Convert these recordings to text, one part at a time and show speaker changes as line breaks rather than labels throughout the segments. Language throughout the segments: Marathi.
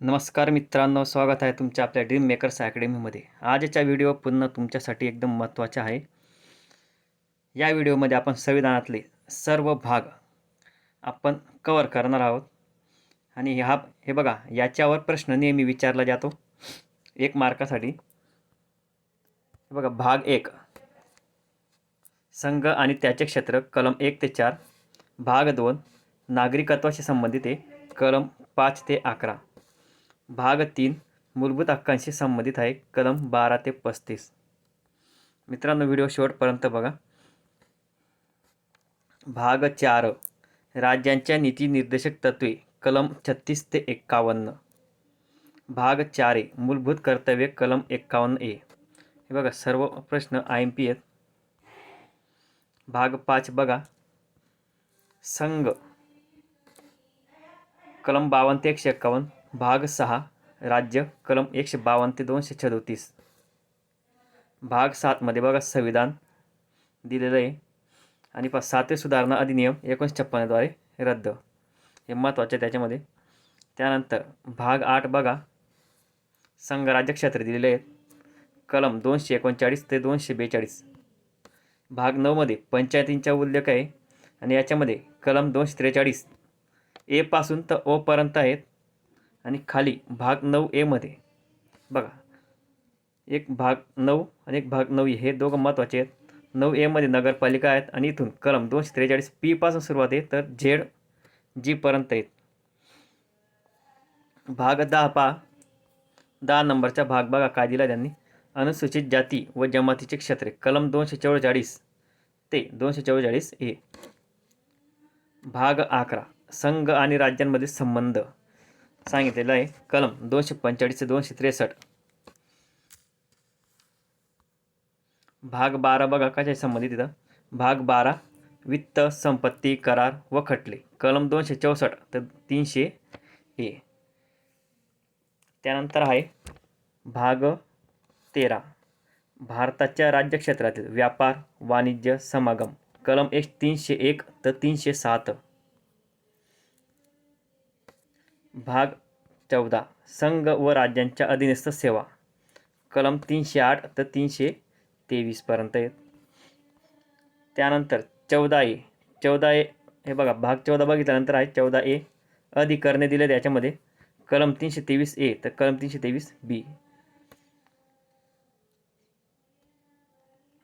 नमस्कार मित्रांनो स्वागत आहे तुमच्या आपल्या ड्रीम मेकर्स अकॅडमीमध्ये आजच्या व्हिडिओ पुन्हा तुमच्यासाठी एकदम महत्त्वाचा आहे. या व्हिडिओमध्ये आपण संविधानातले सर्व भाग आपण कवर करणार आहोत. आणि हा हे बघा याच्यावर प्रश्न नेहमी विचारला जातो. एक मार्कासाठी. हे बघा भाग एक. संघ आणि त्याचे क्षेत्र कलम एक ते चार. भाग दोन. नागरिकत्वाशी संबंधित आहे. कलम पाच ते अकरा. भाग तीन मूलभूत हक्कांशी संबंधित आहे. कलम बारा ते पस्तीस. मित्रांनो व्हिडिओ शेवटपर्यंत बघा. भाग चार राज्यांच्या नीती निर्देशक तत्वे कलम छत्तीस ते एक्कावन्न. भाग चार ए मूलभूत कर्तव्य कलम एक्कावन्न ए. हे बघा सर्व प्रश्न आय एम पी आहेत. भाग पाच बघा. संघ. कलम बावन्न ते एकशे एक्कावन्न. भाग सहा राज्य कलम एकशे बावन्न ते दोनशे सदोतीस भाग सातमध्ये बघा संविधान दिलेलं आहे. आणि पा सातवे सुधारणा अधिनियम एकोणीसशे छप्पन्नद्वारे रद्द. हे महत्त्वाचे आहे त्याच्यामध्ये. त्यानंतर भाग आठ बघा. संघ क्षेत्र दिलेले आहेत. कलम दोनशे एकोणचाळीस ते दोनशे बेचाळीस. भाग नऊमध्ये पंचायतींचा उल्लेख आहे. आणि याच्यामध्ये कलम दोनशे त्रेचाळीस एपासून तर ओपर्यंत आहेत. आणि खाली भाग नऊ एमध्ये बघा एक भाग नऊ आणि एक भाग नऊ हे दोघं महत्त्वाचे आहेत. नऊ एमध्ये नगरपालिका आहेत आणि इथून कलम दोनशे त्रेचाळीस पीपासून सुरुवात आहे तर झेड जीपर्यंत आहेत. भाग दहा पा दहा नंबरचा भाग बघा काय दिला त्यांनी अनुसूचित जाती व जमातीचे क्षेत्रे कलम दोनशे चव्वेचाळीस ते दोनशे चव्वेचाळीस ए. भाग अकरा संघ आणि राज्यांमध्ये संबंध. सांगितलेलं आहे. कलम दोनशे पंचेचाळीस ते दोनशे त्रेसष्ट. भाग बारा बघा कशा संबंधित इथं? भाग बारा वित्त संपत्ती करार व खटले. कलम दोनशे चौसष्ट तर तीनशे ए. त्यानंतर आहे भाग तेरा. भारताच्या राज्यक्षेत्रातील व्यापार वाणिज्य समागम. कलम एक तीनशे एक तर तीनशे सात. भाग चौदा. संघ व राज्यांच्या अधीनस्थ सेवा. कलम तीनशे आठ तर तीनशे तेवीसपर्यंत आहेत त्यानंतर चौदा ए. चौदा ए हे बघा भाग चौदा बघितल्यानंतर आहे. चौदा ए अधिकरणे दिले त्याच्यामध्ये. कलम तीनशे तेवीस ए तर कलम तीनशे तेवीस बी.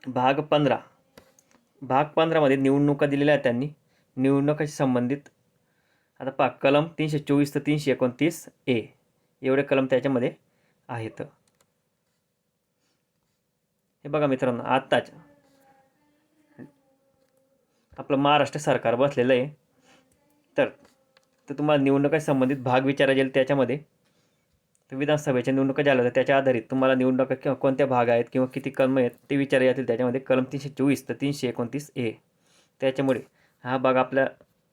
भाग पंधरा. भाग पंधरामध्ये निवडणुका दिलेल्या आहेत त्यांनी. निवडणुकाशी संबंधित आता पहा कलम तीनशे चोवीस ते तीनशे एकोणतीस ए. एवढे कलम त्याच्यामध्ये आहेत. हे बघा मित्रांनो आत्ताच आपलं महाराष्ट्र सरकार बसलेलं आहे. तर तर तुम्हाला निवडणुकाशी संबंधित भाग विचारायचे येईल त्याच्यामध्ये. तर विधानसभेच्या निवडणुका झाल्या होत्या त्याच्या आधारित तुम्हाला निवडणुका किंवा कोणत्या भाग आहेत किंवा किती कलम आहेत ते विचारा येतील त्याच्यामध्ये कलम तीनशे चोवीस तर तीनशे एकोणतीस ए. त्याच्यामुळे हा भाग आपल्या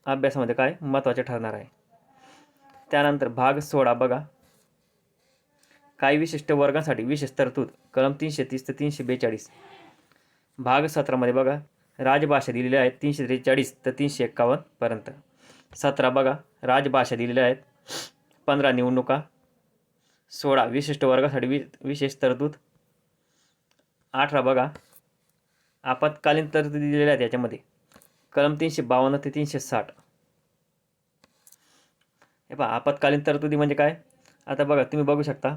अभ्यासामध्ये काय महत्त्वाचे ठरणार आहे. त्यानंतर भाग सोळा बघा. काही विशिष्ट वर्गांसाठी विशेष तरतूद? कलम तीनशे तीस ते तीनशे बेचाळीस. भाग सतरामध्ये बघा. राजभाषा दिलेल्या आहेत तीनशे त्रेचाळीस ते तीनशे एक्कावन्नपर्यंत सतरा बघा. राजभाषा दिलेल्या आहेत पंधरा निवडणुका. सोळा विशिष्ट वर्गासाठी वि विशेष तरतूद. अठरा बघा. आपत्कालीन तरतूद दिलेल्या आहेत याच्यामध्ये. कलम तीनशे बावन्न ते तीनशे साठ. हे पहा आपत्कालीन तरतुदी म्हणजे काय? आता बघा तुम्ही बघू शकता.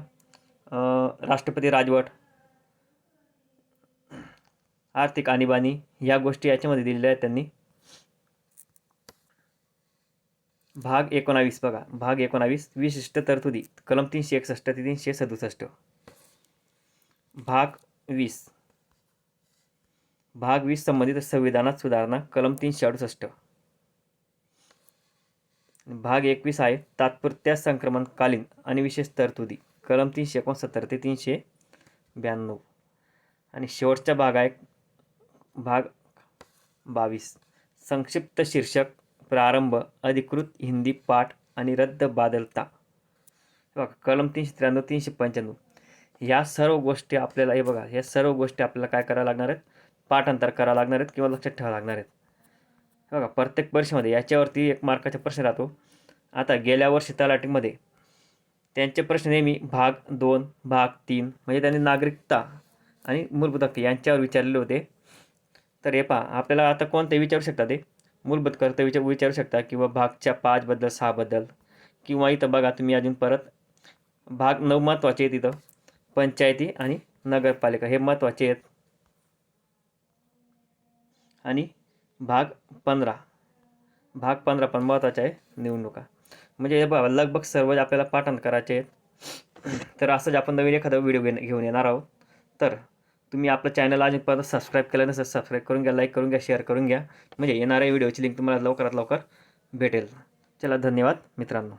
राष्ट्रपती राजवट आर्थिक आणीबाणी ह्या गोष्टी याच्यामध्ये दिलेल्या आहेत त्यांनी. भाग एकोणावीस बघा भाग एकोणावीस विशिष्ट तरतुदी कलम तीनशे एकसष्ट ते तीनशे सदुसष्ट. भाग वीस भाग वीस संबंधित संविधानात सुधारणा कलम तीनशे अडुसष्ट. भाग एकवीस आहे तात्पुरत्या संक्रमणकालीन आणि विशेष तरतुदी. कलम तीनशे एकोणसत्तर ते तीनशे ब्याण्णव. आणि शेवटचा भाग आहे भाग बावीस. संक्षिप्त शीर्षक प्रारंभ अधिकृत हिंदी पाठ आणि रद्द बादलता. बघा कलम तीनशे त्र्याण्णव तीनशे पंच्याण्णव. ह्या सर्व गोष्टी आपल्याला हे बघा ह्या सर्व गोष्टी आपल्याला काय कराव्या लागणार आहेत? पाठांतर करावं लागणार आहेत किंवा लक्षात ठेवावं लागणार आहेत. बघा प्रत्येक परीक्षेमध्ये याच्यावरती एक मार्काचा प्रश्न राहतो. आता गेल्या वर्षी तलाठीमध्ये त्यांचे प्रश्न नेहमी भाग दोन भाग तीन म्हणजे त्यांनी नागरिकता आणि मूलभूत हक्क यांच्यावर विचारलेले होते. तर हे पहा आपल्याला आता कोणते विचारू शकता ते? मूलभूत कर्तव्य विचार विचारू शकता किंवा भागच्या पाचबद्दल सहाबद्दल किंवा इथं बघा तुम्ही अजून परत भाग नऊ महत्त्वाचे आहेत इथं. पंचायती आणि नगरपालिका हे महत्त्वाचे आहेत. आणि भाग पंधरा. भाग पंधरा पण महत्त्वाचा आहे निवडणुका. म्हणजे हे बघा लगभग सर्व आपल्याला पाठन करायचे आहेत तर असंच आपण नवीन एखादा व्हिडिओ घेऊन घेऊन येणार आहोत तर तुम्ही आपलं चॅनल अजूनपर्यंत सबस्क्राईब केलं नसेल सबस्क्राईब करून घ्या लाईक करून घ्या शेअर करून घ्या. म्हणजे येणाऱ्या व्हिडिओची लिंक तुम्हाला लवकरात लवकर भेटेल. चला धन्यवाद मित्रांनो.